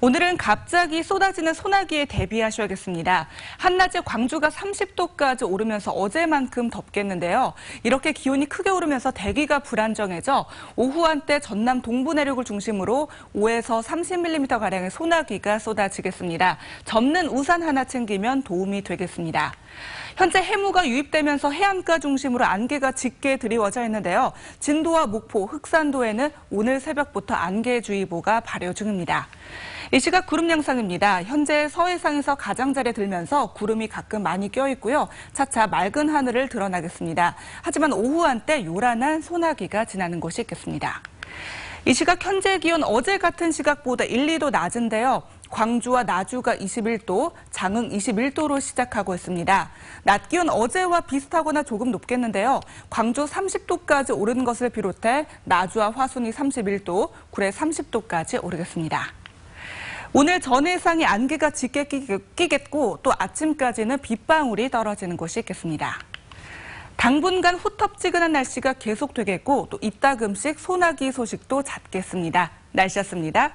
오늘은 갑자기 쏟아지는 소나기에 대비하셔야겠습니다. 한낮에 광주가 30도까지 오르면서 어제만큼 덥겠는데요. 이렇게 기온이 크게 오르면서 대기가 불안정해져 오후 한때 전남 동부 내륙을 중심으로 5에서 30mm가량의 소나기가 쏟아지겠습니다. 접는 우산 하나 챙기면 도움이 되겠습니다. 현재 해무가 유입되면서 해안가 중심으로 안개가 짙게 드리워져 있는데요. 진도와 목포, 흑산도에는 오늘 새벽부터 안개주의보가 발효 중입니다. 이 시각 구름 영상입니다. 현재 서해상에서 가장자리에 들면서 구름이 가끔 많이 껴 있고요. 차차 맑은 하늘을 드러나겠습니다. 하지만 오후 한때 요란한 소나기가 지나는 곳이 있겠습니다. 이 시각 현재 기온 어제 같은 시각보다 1, 2도 낮은데요. 광주와 나주가 21도, 장흥 21도로 시작하고 있습니다. 낮 기온 어제와 비슷하거나 조금 높겠는데요. 광주 30도까지 오르는 것을 비롯해 나주와 화순이 31도, 구례 30도까지 오르겠습니다. 오늘 전 해상에 안개가 짙게 끼겠고 또 아침까지는 빗방울이 떨어지는 곳이 있겠습니다. 당분간 후텁지근한 날씨가 계속되겠고 또 이따금씩 소나기 소식도 잦겠습니다. 날씨였습니다.